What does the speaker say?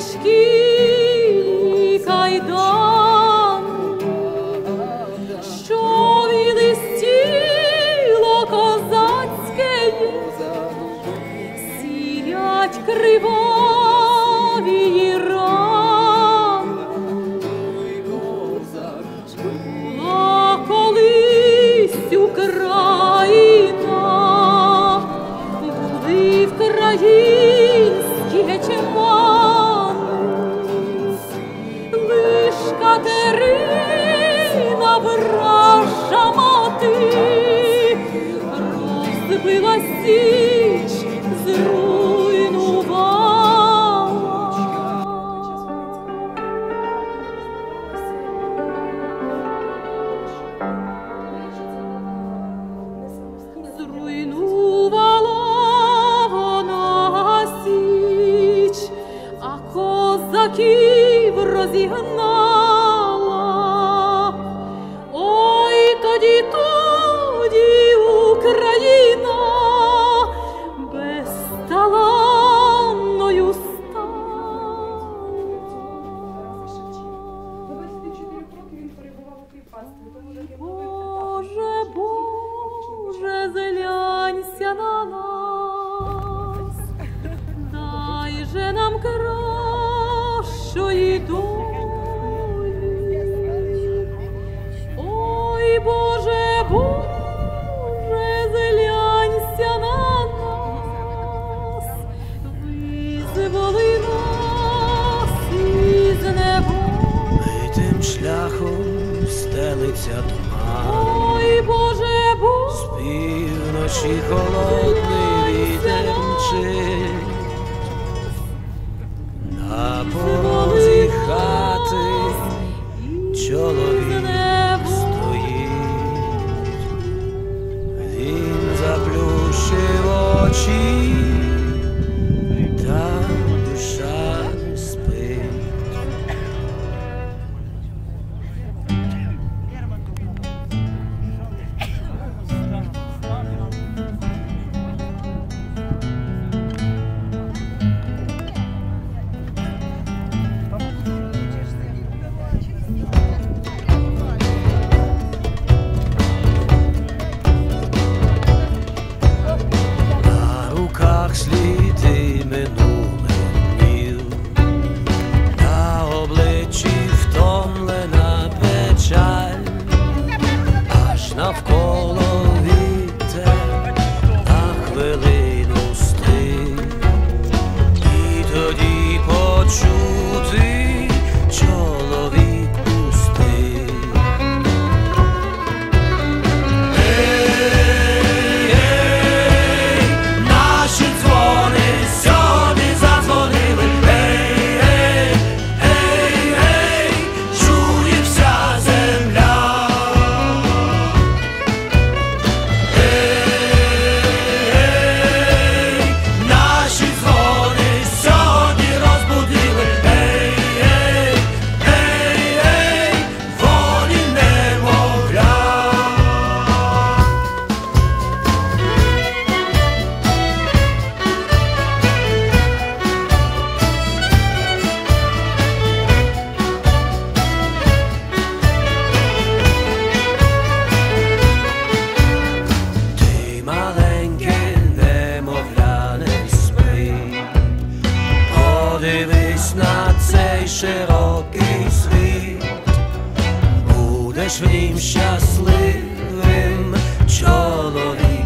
esquina. ворожа мати, розбила січ, зруйнувала. Зруйнувала вона січ, а козаків розігнала. ночі холодний вітер мчить, на порозі хати чоловік стоїть, він заплющив очі. широкий світ, будеш в нім щасливим чоловік.